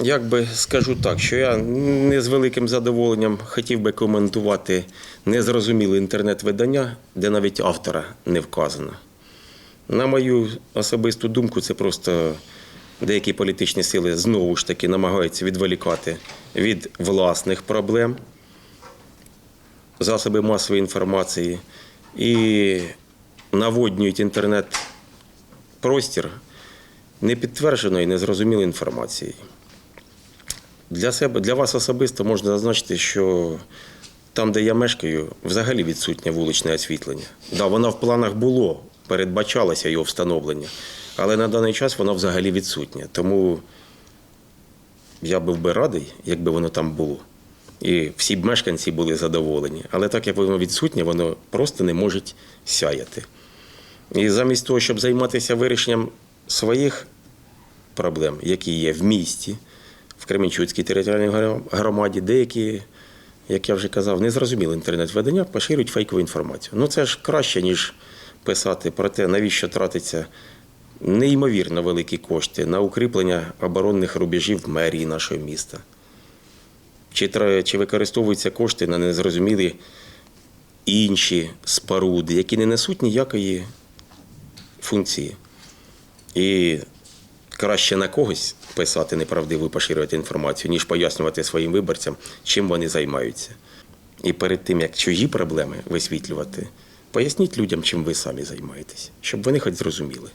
Як би скажу так, що я не з великим задоволенням хотів би коментувати незрозуміле інтернет-видання, де навіть автора не вказано. На мою особисту думку, це просто деякі політичні сили знову ж таки намагаються відволікати від власних проблем засоби масової інформації і наводнюють інтернет-простір непідтвердженою і незрозумілою інформацією. Для себе, для вас особисто можна зазначити, що там, де я мешкаю, взагалі відсутнє вуличне освітлення. Да, воно в планах було, передбачалося його встановлення, але на даний час воно взагалі відсутнє. Тому я був би радий, якби воно там було. І всі б мешканці були задоволені. Але так як воно відсутнє, воно просто не може сяяти. І замість того, щоб займатися вирішенням своїх проблем, які є в місті, в Кременчуцькій територіальній громаді, деякі, як я вже казав, незрозуміле інтернет-видання поширюють фейкову інформацію. Ну це ж краще, ніж писати про те, навіщо тратиться неймовірно великі кошти на укріплення оборонних рубежів мерії нашого міста. Чи, чи використовуються кошти на незрозумілі інші споруди, які не несуть ніякої функції. І краще на когось писати неправдиву, поширювати інформацію, ніж пояснювати своїм виборцям, чим вони займаються. І перед тим, як чужі проблеми висвітлювати, поясніть людям, чим ви самі займаєтесь, щоб вони хоч зрозуміли.